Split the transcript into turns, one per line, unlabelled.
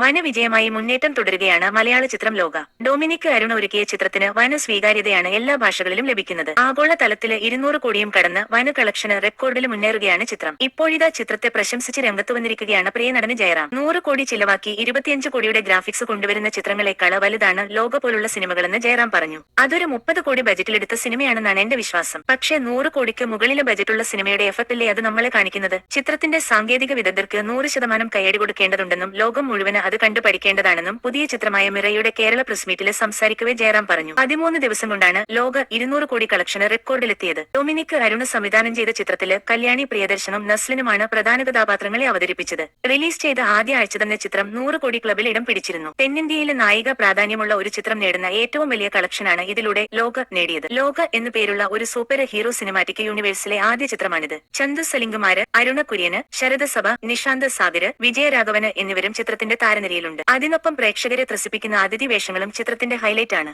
വന വിജയമായി മുന്നേറ്റം തുടരുകയാണ് മലയാള ചിത്രം ലോക. ഡൊമിനിക് അരുൺ ഒരുക്കിയ ചിത്രത്തിന് വന സ്വീകാര്യതയാണ് എല്ലാ ഭാഷകളിലും ലഭിക്കുന്നത്. ആഗോള തലത്തിൽ ഇരുന്നൂറ് കോടിയും കടന്ന് വന കളക്ഷന് റെക്കോർഡിൽ മുന്നേറുകയാണ് ചിത്രം. ഇപ്പോഴിതാ ചിത്രത്തെ പ്രശംസിച്ച് രംഗത്ത് വന്നിരിക്കുകയാണ് പ്രിയ നടന് ജയറാം. നൂറ് കോടി ചിലവാക്കി ഇരുപത്തിയഞ്ച് കോടിയുടെ ഗ്രാഫിക്സ് കൊണ്ടുവരുന്ന ചിത്രങ്ങളെക്കാൾ വലുതാണ് ലോക പോലുള്ള സിനിമകളെന്ന് ജയറാം പറഞ്ഞു. അതൊരു മുപ്പത് കോടി ബജറ്റിലെടുത്ത സിനിമയാണെന്നാണ് എന്റെ വിശ്വാസം. പക്ഷേ നൂറ് കോടിക്ക് മുകളിലെ ബജറ്റുള്ള സിനിമയുടെ എഫക്റ്റല്ലേ അത് നമ്മളെ കാണിക്കുന്നത്? ചിത്രത്തിന്റെ സാങ്കേതിക വിദഗ്ധർക്ക് നൂറ് ശതമാനം കൈയടി കൊടുക്കേണ്ടതുണ്ടെന്നും ലോകം മുഴുവൻ അത് കണ്ടു പഠിക്കേണ്ടതാണെന്നും പുതിയ ചിത്രമായ മിറയുടെ കേരള പ്രസ് മീറ്റിൽ സംസാരിക്കവേ ജയറാം പറഞ്ഞു. പതിമൂന്ന് ദിവസം കൊണ്ടാണ് ലോക ഇരുന്നൂറ് കോടി കളക്ഷന് റെക്കോർഡിലെത്തിയത്. ഡൊമിനിക് അരുണ് സംവിധാനം ചെയ്ത ചിത്രത്തിൽ കല്യാണി പ്രിയദർശനും നസ്ലിനുമാണ് പ്രധാന കഥാപാത്രങ്ങളെ അവതരിപ്പിച്ചത്. റിലീസ് ചെയ്ത ആദ്യ ആഴ്ച തന്നെ ചിത്രം നൂറ് കോടി ക്ലബിൽ ഇടം പിടിച്ചിരുന്നു. തെന്നിന്ത്യയിലെ നായിക പ്രാധാന്യമുള്ള ഒരു ചിത്രം നേടുന്ന ഏറ്റവും വലിയ കളക്ഷനാണ് ഇതിലൂടെ ലോക നേടിയത്. ലോക എന്നു പേരുള്ള ഒരു സൂപ്പർ ഹീറോ സിനിമാറ്റിക് യൂണിവേഴ്സിലെ ആദ്യ ചിത്രമാണിത്. ചന്തു സലിംഗുമാര് അരുണ കുര്യന് ശരദസഭ നിഷാന്ത് സാഗര് വിജയരാഘവന് എന്നിവരും ചിത്രത്തിന്റെ താരനിരയിലുണ്ട് അതിനൊപ്പം പ്രേക്ഷകരെ ത്രസിപ്പിക്കുന്ന അതിഥി വേഷങ്ങളും ചിത്രത്തിന്റെ ഹൈലൈറ്റ് ആണ്